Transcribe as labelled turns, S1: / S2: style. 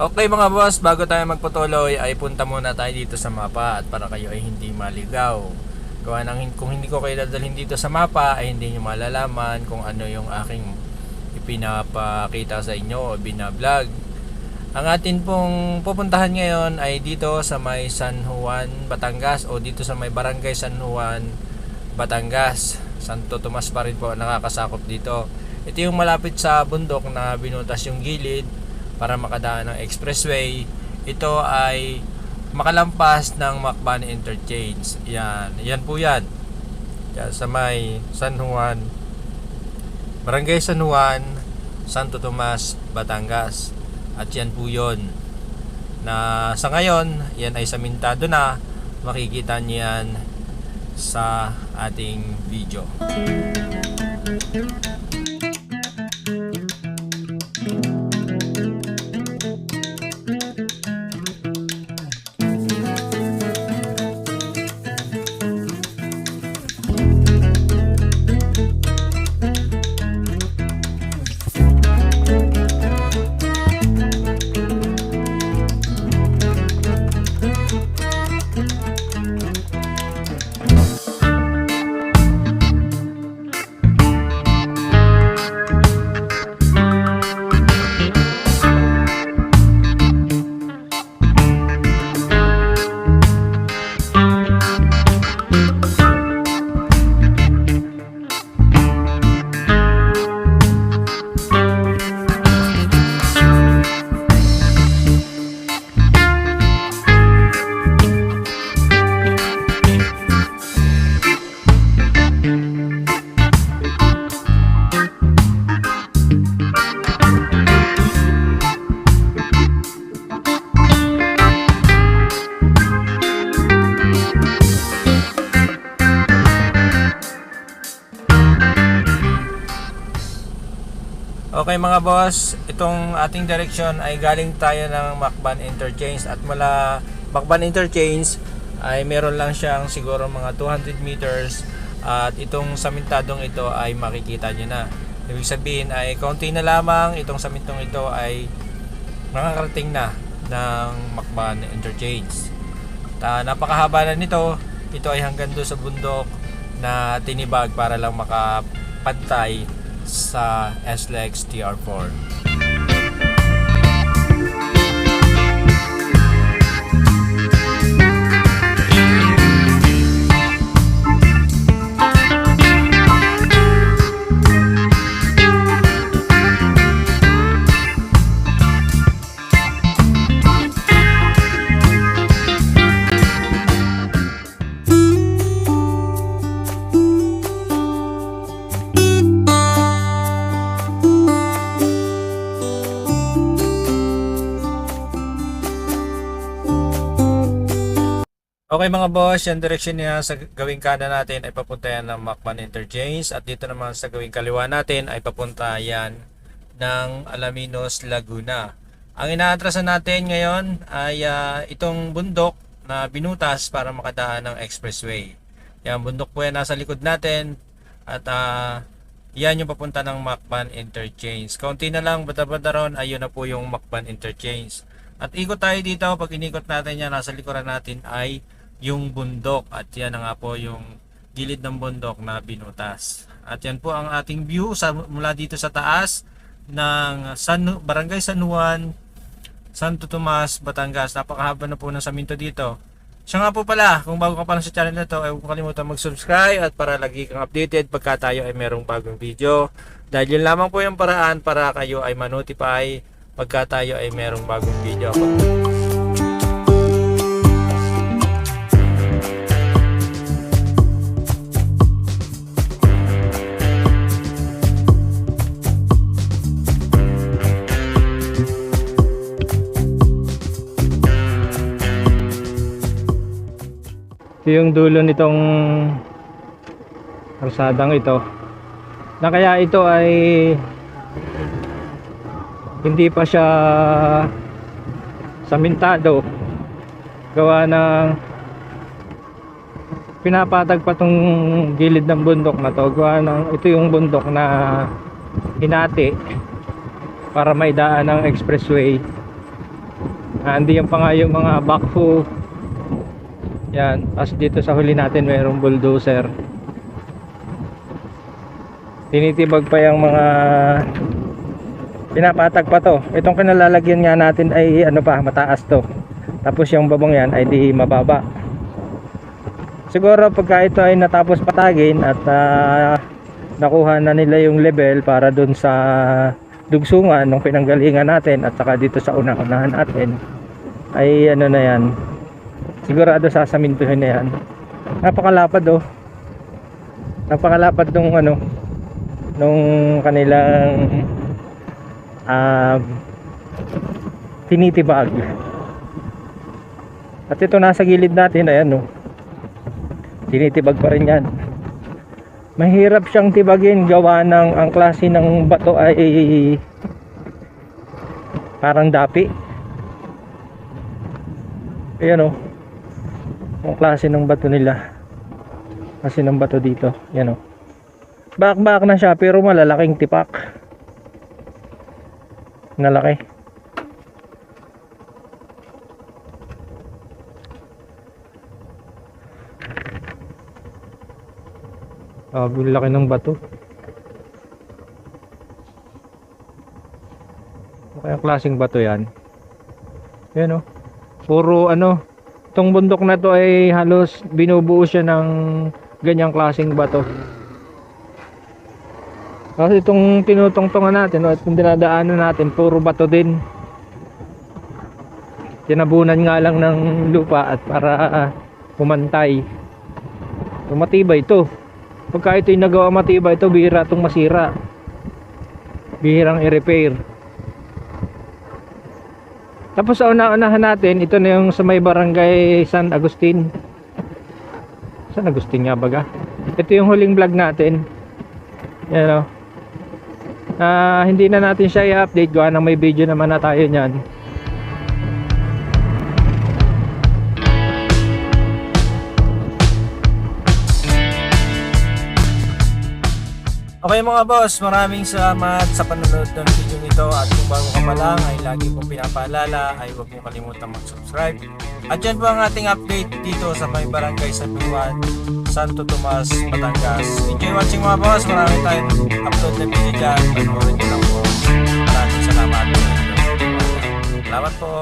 S1: Okay mga boss, bago tayo magpatuloy ay punta muna tayo dito sa mapa at para kayo ay hindi maligaw. Gawa ng, kung hindi ko kayo dadalhin dito sa mapa ay hindi nyo malalaman kung ano yung aking ipinapakita sa inyo o binablog. Ang atin pong pupuntahan ngayon ay dito sa may San Juan, Batangas o dito sa may Barangay San Juan, Batangas. Santo Tomas pa rin po nakakasakop dito. Ito yung malapit sa bundok na binutas yung gilid para makadaan ng expressway. Ito ay makalampas ng Macban Interchange. Yan, yan po yan. Yan, sa may San Juan, Barangay San Juan, Santo Tomas, Batangas. At yan po yun. Na sa ngayon, yan ay samintado na. Makikita niyo yan sa ating video. Okay mga boss, itong ating direction ay galing tayo ng Macban Interchange at mula Macban Interchange ay meron lang siyang siguro mga 200 meters at itong samintadong ito ay makikita nyo na. Ibig sabihin ay konti na lamang itong samintong ito ay makakarating na ng Macban Interchange. Ta napakahaba na nito. Ito ay hanggang doon sa bundok na tinibag para lang makapantay sa SLEX TR4. Okay mga boss, yung direction niya sa gawing kanan natin ay papunta yan ng Macban Interchange at dito naman sa gawing kaliwa natin ay papunta yan ng Alaminos, Laguna. Ang inaatrasan natin ngayon ay ah, itong bundok na binutas para makadaan ng expressway. Yan bundok po yan nasa likod natin at ah, yan yung papunta ng Macban Interchange. Kaunti na lang, bata-bata ron, ayun na po yung Macban Interchange. At ikot tayo dito, pag inikot natin yan, nasa likuran natin ay yung bundok at yan na nga po yung gilid ng bundok na binutas. At yan po ang ating view sa, mula dito sa taas ng San, Barangay San Juan, Santo Tomas, Batangas. Napakahaba na po ng saminto dito. Siya nga po pala, kung bago ka pa lang sa channel na to, ay huwag kalimutan mag-subscribe at para lagi kang updated pagka tayo ay merong bagong video. Dahil yun lamang po yung paraan para kayo ay manotify pagka tayo ay merong bagong video. Ito yung dulo nitong karsadang ito. Na kaya ito ay hindi pa siya samintado. Gawa ng pinapatag pa tong gilid ng bundok na to. Gawa ng ito yung bundok na hinati para maidaan ng expressway
S2: Andiyan pa nga yung mga backhoe. Yan. Tapos dito sa huli natin mayroong bulldozer. Tinitibag pa yung mga pinapatag pa to. Itong kinalalagyan nga natin ay ano pa, mataas to. Tapos yung babong yan ay di mababa. Siguro pagka ito ay natapos patagin at ah, nakuha na nila yung level para dun sa dugsungan ng pinanggalingan natin at saka dito sa una-unahan natin ay ano na yan sigurado sasamintuhin na yan. Napakalapad oh. Napakalapad nung ano nung kanilang um, tinitibag. At ito nasa gilid natin ayan oh. Tinitibag pa rin yan. Mahirap siyang tibagin. Gawa ng ang klase ng bato ay parang dapi. Ayan o ang klase ng bato nila kasi ng bato dito yan o back back na siya pero malalaking tipak nalaki Ah, ang laki ng bato. Kaya klaseng bato yan? Yan oh. Puro ano, itong bundok na to ay halos binubuo siya ng ganyang klaseng bato. Kasi itong tinutungtungan natin, o itong dinadaanan natin, puro bato din. Tinabunan nga lang ng lupa at para ah, pumantay. Tumatibay ito. Pagka ito'y nagawa matibay, ito bihira itong masira. Bihirang i-repair. Tapos sa una-unahan natin, ito na yung sa may barangay San Agustin. San Agustin nga baga? Ito yung huling vlog natin. Yan o. Ah, hindi na natin siya i-update gawa ng may video naman na tayo niyan. Okay mga boss, maraming salamat sa panonood ng video ito at kung bago ka pa lang ay lagi kong pinapaalala ay huwag mo kalimutan mag-subscribe. At yan po ang ating update dito sa may barangay sa Buwan, Santo Tomas, Batangas. Enjoy watching mga boss, marami tayong upload na video dyan. Panoorin nyo lang po. Maraming salamat. Salamat po.